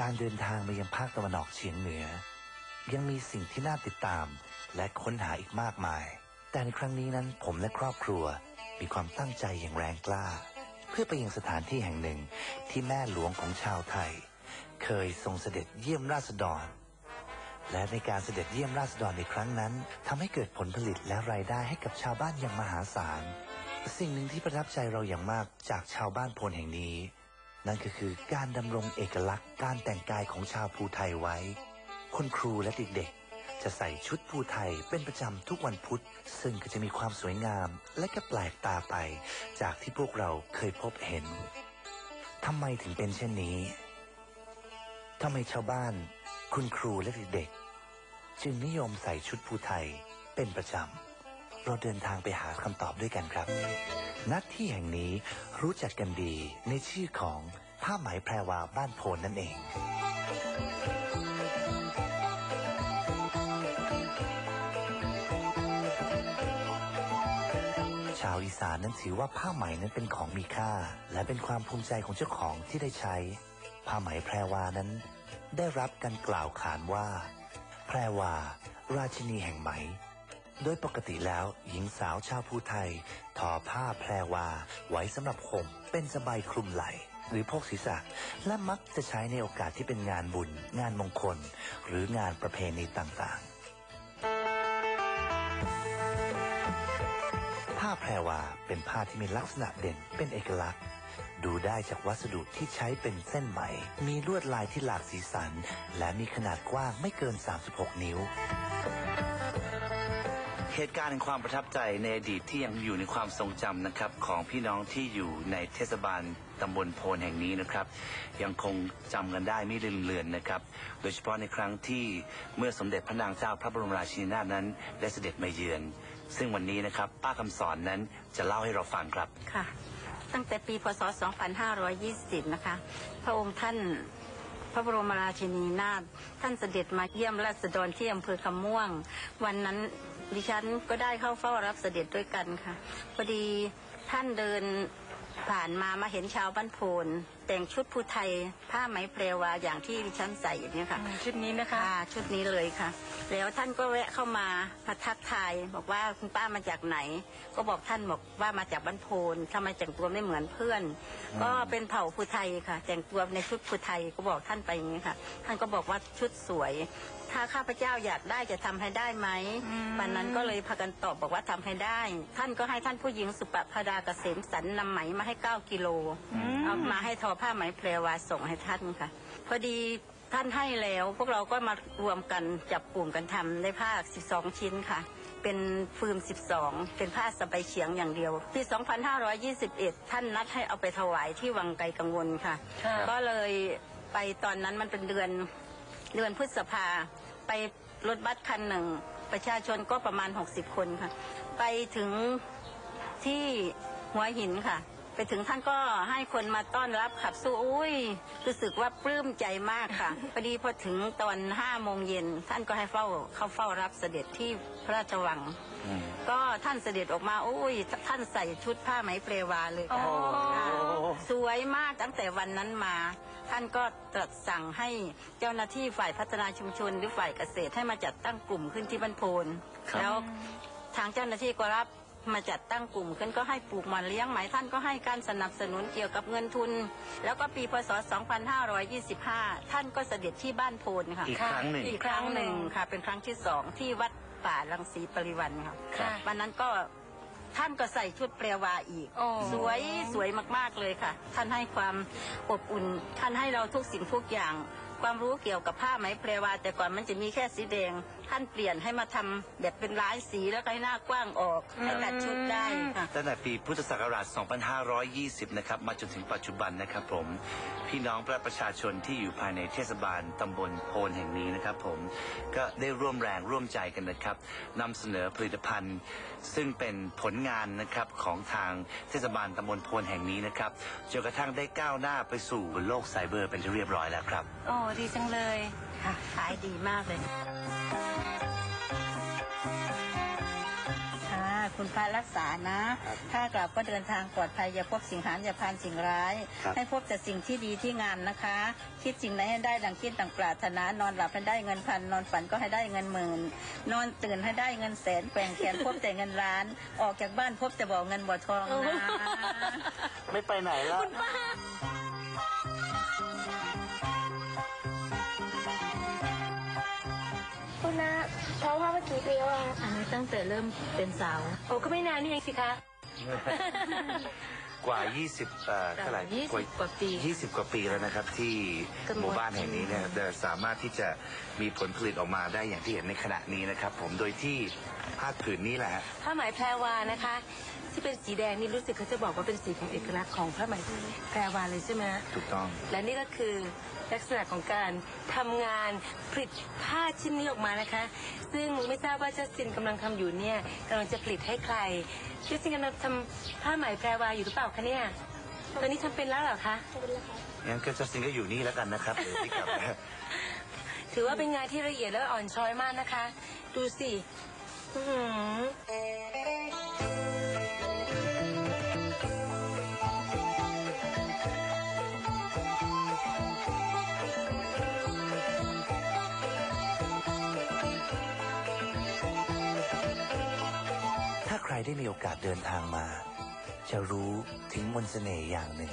การเดินทางมายังภาคตะวันออกเฉียงเหนือ ยังมีสิ่งที่น่าติดตามและค้นหาอีกมากมาย แต่ในครั้งนี้นั้นผมและครอบครัวมีความตั้งใจอย่างแรงกล้า เพื่อไปยังสถานที่แห่งหนึ่งที่แม่หลวงของชาวไทย เคยทรงเสด็จเยี่ยมราษฎร และในการเสด็จเยี่ยมราษฎรในครั้งนั้นทำให้เกิดผลผลิตและรายได้ให้กับชาวบ้านอย่างมหาศาล สิ่งหนึ่งที่ประทับใจเราอย่างมากจากชาวบ้านโพนแห่งนี้ นั่นก็คือการดำรงเอกลักษณ์การแต่งกายของชาวภูไทยไว้คุณครูและเด็กๆ จะใส่ชุดภูไทยเป็นประจำทุกวันพุธ ซึ่งก็จะมีความสวยงามและก็แปลกตาไป จากที่พวกเราเคยพบเห็นทำไมถึงเป็นเช่นนี้ทำไมชาวบ้าน คุณครูและเด็กๆจึงนิยมใส่ชุดภูไทยเป็นประจำ เราเดินทางไปหาคำตอบด้วยกันครับนัดที่แห่งนี้รู้จักกันดีในชื่อของผ้าไหมแพรวาบ้านโพนนั่นเอง ชาวอีสานนั้นถือว่าผ้าไหมนั้นเป็นของมีค่า และเป็นความภูมิใจของเจ้าของที่ได้ใช้ ผ้าไหมแพรวานั้น ได้รับการกล่าวขานว่า แพรวา ราชินีแห่งไหม โดยปกติแล้วหญิงสาวชาวภูไทยทอผ้าแพรวาไว้สำหรับห่มเป็นสบายคลุมไหลหรือพกศีรษะ และมักจะใช้ในโอกาสที่เป็นงานบุญ งานมงคล หรืองานประเพณีต่างๆ ผ้าแพรวาเป็นผ้าที่มีลักษณะเด่นเป็นเอกลักษณ์ ดูได้จากวัสดุที่ใช้เป็นเส้นไหม มีลวดลายที่หลากสีสัน และมีขนาดกว้างไม่เกิน 36 นิ้ว เหตุการณ์แห่งความประทับใจในอดีตที่ยังอยู่ในความทรงจำนะครับ ของพี่น้องที่อยู่ในเทศบาลตำบลโพนแห่งนี้นะครับ ยังคงจำกันได้ไม่ลืมเลือนนะครับ โดยเฉพาะในครั้งที่เมื่อสมเด็จพระนางเจ้าพระบรมราชินีนาถนั้นได้เสด็จมาเยือน ซึ่งวันนี้นะครับป้าคำสอนนั้นจะเล่าให้เราฟังครับ ค่ะ ตั้งแต่ปีพศ 2520 นะคะ พระองค์ท่านพระบรมราชินีนาถท่านเสด็จมาเยี่ยมราษฎรที่อำเภอคำม่วง วันนั้น ดิฉันก็ได้เข้าเฝ้ารับเสด็จด้วยกันค่ะพอดีท่านเดินผ่านมามาเห็นชาวบ้านโพนแต่งชุดภูไทยผ้าไหมแพรวาอย่างที่ดิฉันใส่เนี่ยค่ะ ชุดนี้นะคะค่ะชุดนี้เลยค่ะ แล้วท่านก็แวะเข้ามามาทักทายบอกว่าคุณป้ามาจากไหน ก็บอกท่านบอกว่ามาจากบ้านโพนทำไมแต่งตัวไม่เหมือนเพื่อน ก็เป็นเผ่าภูไทยค่ะ แต่งตัวในชุดภูไทยก็บอกท่านไปอย่างนี้ค่ะ ท่านก็บอกว่าชุดสวย ถ้าข้าพเจ้าอยากได้จะทำให้ได้ไหมอืมวันนั้นก็เลยพากันตอบบอกว่าทำให้ได้ ท่านก็ให้ท่านผู้หญิงสุปภดาเกษมสันนำไหมมาให้ 9 กิโลเอามาให้ทอผ้าไหมแพรวาส่งให้ท่านค่ะ พอดีท่านให้แล้วพวกเราก็มารวมกันจับกลุ่มกันทำได้ผ้า 12 ชิ้นค่ะเป็นฟืม 12 เป็นผ้าสบายเฉียงอย่างเดียว ปี 2521 ท่านนัดให้เอาไปถวายที่วังไกลกังวลค่ะค่ะก็เลยไปตอนนั้นมันเป็นเดือนเดือนพฤษภา ไปรถบัสคันหนึ่ง ประชาชนก็ประมาณ 60 คนค่ะ ไปถึงที่หัวหินค่ะ ไปถึงท่านก็ให้คนมาต้อนรับขับสู้อุ้ยรู้สึกว่าปลื้มใจมากค่ะพอดีพอถึงตอนห้าโมงเย็นท่านก็ให้เฝ้าเข้าเฝ้ารับเสด็จที่พระราชวังก็ท่านเสด็จออกมาโอ้ยท่านใส่ชุดผ้าไหมเปรวาเลยค่ะโอ้ค่ะสวยมากตั้งแต่วันนั้นมา ท่านก็ตรัสสั่งให้เจ้าหน้าที่ฝ่ายพัฒนาชุมชน หรือฝ่ายเกษตรให้มาจัดตั้งกลุ่มขึ้นที่บ้านโพนครับ แล้วทางเจ้าหน้าที่ก็รับมาจัดตั้งกลุ่มขึ้นก็ให้ปลูกหมันเลี้ยงไหมท่านก็ให้การสนับสนุนเกี่ยวกับเงินทุน แล้วก็ปีพศ 2525 ท่านก็เสด็จที่บ้านโพนค่ะ อีกครั้งหนึ่ง อีกครั้งหนึ่งค่ะ เป็นครั้งที่สองที่วัดป่าลังสีปริวันค่ะ ค่ะ วันนั้นก็ ท่านก็ใส่ชุดเปรวาอีก โอ้ สวยสวยมากๆเลยค่ะ ท่านให้ความอบอุ่น ท่านให้เราทุกสิ่งทุกอย่าง ความรู้เกี่ยวกับผ้าไหมเปรวา แต่ก่อนมันจะมีแค่สีแดง ท่านเปลี่ยนให้มาทำแบบเป็นร้ายสีแล้วก็ให้หน้ากว้างออกให้ตัดชุดได้ค่ะตั้งแต่ปีพุทธศักราช 2520 นะครับ มาจนถึงปัจจุบันนะครับผม พี่น้องประชาชนที่อยู่ภายในเทศบาลตำบลโพนแห่งนี้นะครับผม ก็ได้ร่วมแรงร่วมใจกันนะครับนำเสนอผลิตภัณฑ์ ซึ่งเป็นผลงานนะครับของทางเทศบาลตำบลโพนแห่งนี้นะครับ จนกระทั่งได้ก้าวหน้าไปสู่โลกไซเบอร์เป็นที่เรียบร้อยแล้วครับ โอ้ดีจังเลยค่ะขายดีมากเลยค่ะคุณคุณพระรักษานะ ถ้ากลับก็เดินทางปลอดภัยอย่าพบสิ่งหานอย่าพานสิ่งร้ายครับให้พบแต่สิ่งที่ดีที่งามนะคะ คิดสิ่งไหนให้ได้ดังคิดดังปรารถนา นอนหลับให้ได้เงินพัน นอนฝันก็ให้ได้เงินหมื่น นอนตื่นให้ได้เงินแสนแปลงแขนพบแต่เงินล้าน ออกจากบ้านพบแต่บ่อเงินบ่อทองนะ ไม่ไปไหนแล้ว นะท้องพ่อเมื่อกี่ปีแล้วอะอันนี้ตั้งแต่เริ่มเป็นสาว โอ้ก็ไม่นานนี่เองสิคะ กว่า 20เอ่อเท่าไหร่ยี่สิบกว่าปี20 กว่าปีแล้วนะครับที่กำหนด หมู่บ้านแห่งนี้เนี่ยจะสามารถที่จะมีผลผลิตออกมาได้อย่างที่เห็นในขณะนี้นะครับ ผมโดยที่ผ้าผืนนี้แหละฮะ ผ้าไหมแพรวานะคะ ที่เป็นสีแดงนี่รู้สึกเขาจะบอกว่าเป็นสีของเอกลักษณ์ของผ้าไหมแพรวาเลยใช่ไหมฮะ ถูกต้อง และนี่ก็คือลักษณะของการทำงานผลิตผ้าชิ้นนี้ออกมานะคะ ซึ่งไม่ทราบว่าเจัสตินกำลังทำอยู่เนี่ยกำลังจะผลิตให้ใคร เจัสตินกำลังทำผ้าไหมแพรวาอยู่หรือเปล่าคะเนี่ย ตอนนี้ทำเป็นแล้วเหรอคะ งั้นก็จัสตินก็อยู่นี่แล้วกันนะครับเดี๋ยวที่กลับนะถือว่าเป็นงานที่ละเอียดและอ่อนช้อยมากนะคะ ดูสิ อื้อหือ ได้มีโอกาสเดินทางมา จะรู้ถึงมนต์เสน่ห์อย่างหนึ่ง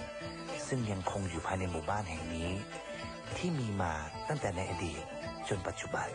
ซึ่งยังคงอยู่ภายในหมู่บ้านแห่งนี้ ที่มีมาตั้งแต่ในอดีตจนปัจจุบัน